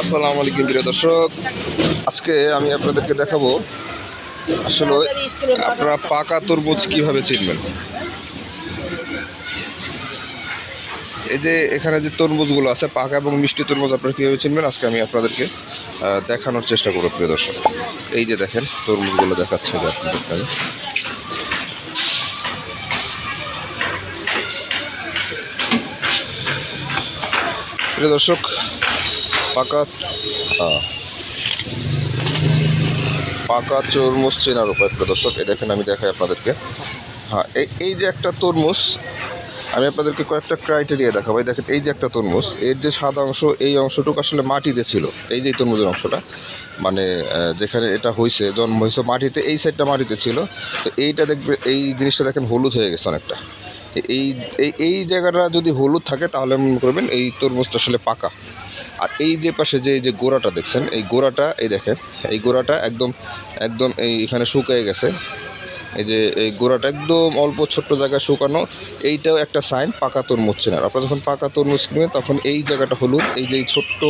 আসসালামু আলাইকুম প্রিয় দর্শক। আজকে আমি আপনাদেরকে দেখাবো আসলে আপনারা পাকা তরমুজ কীভাবে চিনবেন? এই যে এখানে যে তরমুজগুলো আছে, পাকা এবং মিষ্টি তরমুজ আপনারা কীভাবে চিনবেন? আজকে আমি আপনাদেরকে দেখানোর চেষ্টা করব প্রিয় দর্শক। এই যে দেখেন, তরমুজগুলো দেখাচ্ছে যে আপনাদেরকে আমি। প্রিয় দর্শক পাকা আহ, পাকা তরমুজ চেনার উপায় প্রিয় দর্শক এই দেখেন আমি দেখাই আপনাদেরকে। হ্যাঁ এই এই যে একটা তরমুজ আমি আপনাদেরকে কয়েকটা ক্রাইটেরিয়া দেখাবো। এই দেখেন এই যে একটা তরমুজ এর যে সাদা অংশ এই অংশটুকু আসলে মাটিতে ছিল। এই যে তরমুজের অংশটা মানে যেখানে এটা হয়েছে জন্ম হয়েছে মাটিতে এই সাইডটা মাটিতে ছিল। তো এইটা দেখবে এই জিনিসটা দেখেন হলুদ হয়ে গেছে অনেকটা। এই এই জায়গাটা যদি হলুদ থাকে তাহলে মনে করবেন এই তরমুজটা আসলে পাকা। আর এই যে পাশে যে, এই যে গোড়াটা দেখছেন, এই গোড়াটা, এই দেখেন, এই গোড়াটা একদম একদম এই এখানে শুকিয়ে গেছে। এই যে, এই গোড়াটা একদম অল্প ছোট্ট জায়গায় শুকানো, এইটাও একটা সাইন পাকা তরমুজ চেনার। আপনারা যখন পাকা তরমুজ কিনবেন, তখন এই জায়গাটা হলুদ, এই যে ছোট্ট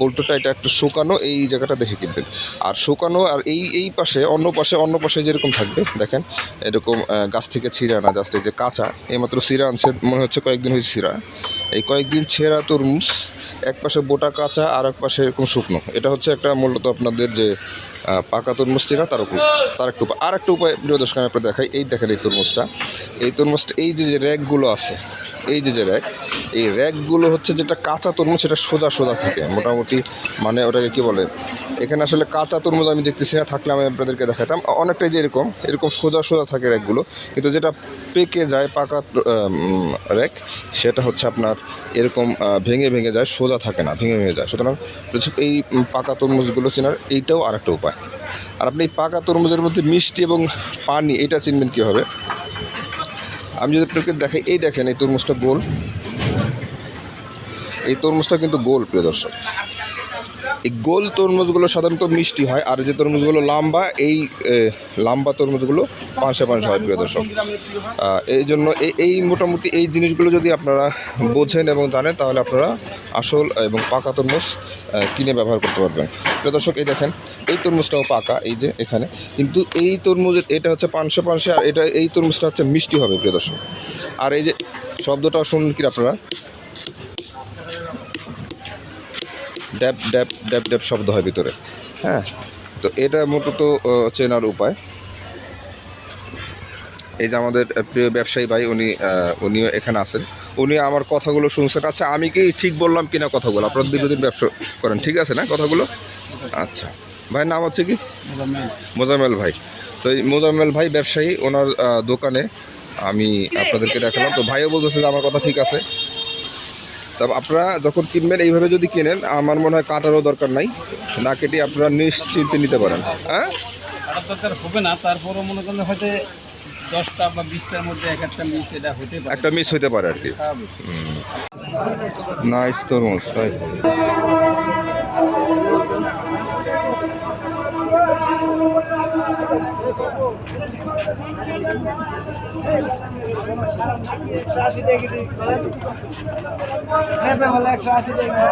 বল্টুটা, এটা একটু শুকানো, এই জায়গাটা দেখে কিনবেন। আর শুকানো, আর এই এই পাশে, অন্য পাশে অন্য পাশে যেরকম থাকবে, দেখেন, এরকম গাছ থেকে ছিঁড়া না জাস্ট এই যে কাঁচা, এইমাত্র ছিঁড়া আনছে, মনে হচ্ছে কয়েকদিন হয়েছে ছিঁড়া। এই কয়েকদিন ছেঁড়া তরমুজ, এক পাশে বোটা কাঁচা আর এক পাশে এরকম শুকনো। এটা হচ্ছে একটা মূলত আপনাদের যে পাকা তরমুজ চেনা তার উপর তার একটা উপায় আর একটা উপায় প্রিয় দর্শক, আমি আপনার দেখাই। এই দেখেন এই তরমুজটা। এই তরমুজটা এই যে যে র্যাকগুলো আছে, এই যে যে র্যাক, এই র্যাকগুলো হচ্ছে যেটা কাঁচা তরমুজ, সেটা সোজা সোজা থাকে। মোটামুটি মানে ওটাকে কি বলে? এখানে আসলে কাঁচা তরমুজ আমি দেখতেছি না, থাকলে আমি আপনাদেরকে দেখাতাম। অনেকটাই যে এরকম এরকম সোজা সোজা থাকে র্যাকগুলো। কিন্তু যেটা পেকে যায় পাকা র্যাক, সেটা হচ্ছে আপনার এরকম ভেঙে ভেঙে যায়, সোজা থাকে না, ভেঙে ভেঙে যায়। সুতরাং এই পাকা তরমুজগুলো চেনার এইটাও আর একটা উপায়। আর আপনি এই পাকা তরমুজের মধ্যে মিষ্টি এবং পানি, এটা চিনবেন কীভাবে? আমি যদি আপনাকে দেখাই, এই দেখেন, এই তরমুজটা গোল। এই তরমুজটা কিন্তু গোল, প্রিয় দর্শক। এই গোল তরমুজগুলো সাধারণত মিষ্টি হয়, আর যে তরমুজগুলো লম্বা, এই লম্বা তরমুজগুলো পাঁচশো পাঁচশো হয়, প্রিয় দর্শক। এই জন্য এই মোটামুটি এই জিনিসগুলো যদি আপনারা বোঝেন এবং জানেন, তাহলে আপনারা আসল এবং পাকা তরমুজ কিনে ব্যবহার করতে পারবেন। প্রিয় দর্শক, এই দেখেন, এই তরমুজটাও পাকা, এই যে এখানে। কিন্তু এই তরমুজের, এটা হচ্ছে পাঁচশো পাঁচশো আর এটা, এই তরমুজটা হচ্ছে মিষ্টি হবে, প্রিয় দর্শক। আর এই যে শব্দটা শুনুন কি আপনারা? ড্যাব ড্যাব ড্যাব ড্যাব শব্দ হয় ভিতরে। হ্যাঁ? তো এটা মূলত চেনার উপায়। এই যে আমাদের প্রিয় ব্যবসায়ী ভাই উনি উনিও এখানে আছেন। উনি আমার কথাগুলো শুনছেন। আচ্ছা আমি কি ঠিক বললাম কিনা কথাগুলো? আপনারা দীর্ঘদিন ব্যবসা করেন। ঠিক আছে না কথাগুলো? আচ্ছা। ভাই নাম হচ্ছে কি? মোজাম্মেল। ভাই। তো এই মোজাম্মেল ভাই ব্যবসায়ী ওনার দোকানে আমি আপনাদেরকে দেখালাম। তো ভাইও বলতেছে যে আমার কথা ঠিক আছে। তবে আপনারা যখন কিনবেন এইভাবে যদি কিনেন আমার মনে হয় কাটারও দরকার নাই। না কেটে আপনারা নিশ্চিন্তে নিতে পারেন। হ্যাঁ? খারাপ দরকার হবে না তারপরও মনে করেন হয়তো দশটা বা বিশটার মধ্যে এক একটা মিস এটা হতে পারে। একটা মিস হইতে পারে আর কি। নাইস তরমুজ তাই? একশো আশি টাকা একশো আশি টাকা।